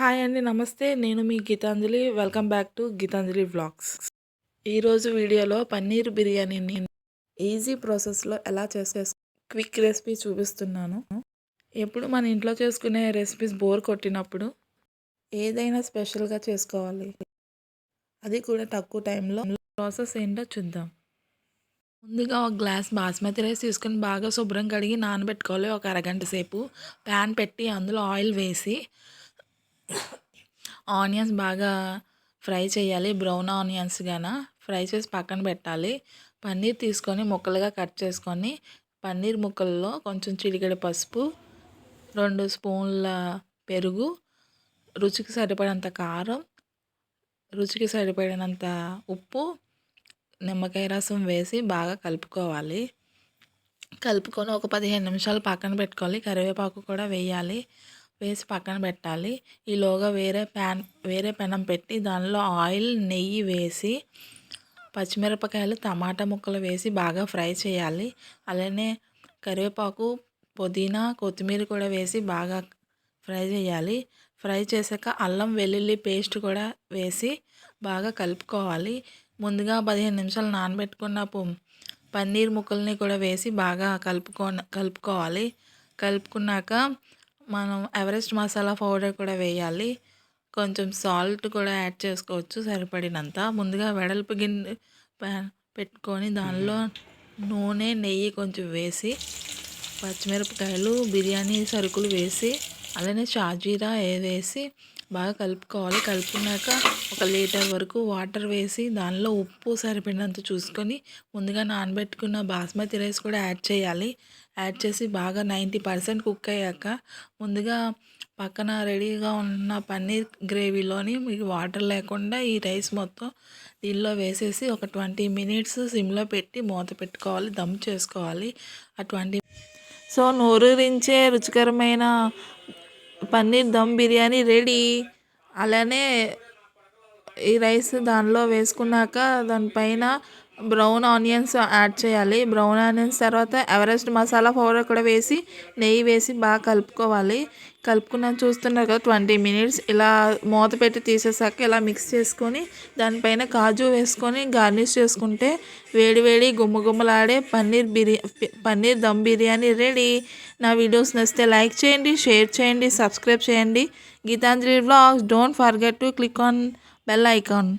Hi అండి నమస్తే. నేను మీ Geetanjali. Welcome back to Geetanjali vlogs. ఈరోజు వీడియోలో పన్నీర్ బిర్యానీని ఈజీ ప్రాసెస్లో ఎలా చేసే క్విక్ రెసిపీ చూపిస్తున్నాను. ఎప్పుడు మన ఇంట్లో చేసుకునే రెసిపీస్ బోర్ కొట్టినప్పుడు ఏదైనా స్పెషల్గా చేసుకోవాలి. అది కూడా తక్కువ టైంలో. ప్రాసెస్ ఏంటో చూద్దాం. ముందుగా ఒక గ్లాస్ బాస్మతి రైస్ తీసుకొని బాగా శుభ్రం కడిగి నానబెట్టుకోవాలి. ఒక అరగంట సేపు. ప్యాన్ పెట్టి అందులో ఆయిల్ వేసి ఆనియన్స్ బాగా ఫ్రై చేయాలి. బ్రౌన్ ఆనియన్స్ గాన? ఫ్రై చేసి పక్కన పెట్టాలి. పన్నీర్ తీసుకొని ముక్కలుగా కట్ చేసుకొని పన్నీర్ ముక్కల్లో కొంచెం చిటికెడు పసుపు రెండు స్పూన్ల పెరుగు రుచికి సరిపడినంత కారం రుచికి సరిపడినంత ఉప్పు నిమ్మకాయ రసం వేసి బాగా కలుపుకోవాలి. కలుపుకొని ఒక పదిహేను నిమిషాలు పక్కన పెట్టుకోవాలి. కరివేపాకు కూడా వేయాలి. వేసి పక్కన పెట్టాలి. ఈలోగా వేరే ప్యాన్ వేరే పెనం పెట్టి దానిలో ఆయిల్ నెయ్యి వేసి పచ్చిమిరపకాయలు టమాటా ముక్కలు వేసి బాగా ఫ్రై చేయాలి. అలానే కరివేపాకు పుదీనా కొత్తిమీర కూడా వేసి బాగా ఫ్రై చేయాలి. ఫ్రై చేశాక అల్లం వెల్లుల్లి పేస్ట్ కూడా వేసి బాగా కలుపుకోవాలి. ముందుగా పదిహేను నిమిషాలు నానబెట్టుకున్న పన్నీర్ ముక్కల్ని కూడా వేసి బాగా కలుపుకో కలుపుకోవాలి. కలుపుకున్నాక మనం ఎవరెస్ట్ మసాలా పౌడర్ కూడా వేయాలి. కొంచెం సాల్ట్ కూడా యాడ్ చేసుకోవచ్చు సరిపడినంత. ముందుగా వెడల్పు గిన్నె పెట్టుకొని దానిలో నూనె నెయ్యి కొంచెం వేసి పచ్చిమిరపకాయలు బిర్యానీ సరుకులు వేసి అలానే షాజీరా వేసి బాగా కలుపుకోవాలి. కలుపుకున్నాక ఒక లీటర్ వరకు వాటర్ వేసి దానిలో ఉప్పు సరిపడినంత చూసుకొని ముందుగా నానబెట్టుకున్న బాస్మతి రైస్ కూడా యాడ్ చేయాలి. యాడ్ చేసి బాగా నైంటీ పర్సెంట్ కుక్ అయ్యాక ముందుగా పక్కన రెడీగా ఉన్న పన్నీర్ గ్రేవీలోని మీకు వాటర్ లేకుండా ఈ రైస్ మొత్తం దీనిలో వేసేసి ఒక ట్వంటీ మినిట్స్ సిమ్లో పెట్టి మూత పెట్టుకోవాలి. దమ్ చేసుకోవాలి. ఆ ట్వంటీ సో నోరూరించే రుచికరమైన పన్నీర్ దమ్ బిర్యానీ రెడీ. అలానే ఈ రైస్ దానిలో వేసుకున్నాక దానిపైన బ్రౌన్ ఆనియన్స్ యాడ్ చేయాలి. బ్రౌన్ ఆనియన్స్ తర్వాత ఎవరెస్ట్ మసాలా పౌడర్ కూడా వేసి నెయ్యి వేసి బాగా కలుపుకోవాలి. కలుపుకున్నాను చూస్తున్నారు కదా ట్వంటీ మినిట్స్. ఇలా మూత పెట్టి తీసేసాక ఇలా మిక్స్ చేసుకొని దానిపైన కాజు వేసుకొని గార్నిష్ చేసుకుంటే వేడి వేడి గుమ్మ గుమ్మలాడే పన్నీర్ బిర్యా పన్నీర్ దమ్ బిర్యానీ రెడీ. నా వీడియోస్ నచ్చితే లైక్ చేయండి షేర్ చేయండి సబ్స్క్రైబ్ చేయండి. Geetanjali blogs don't forget to click on bell icon.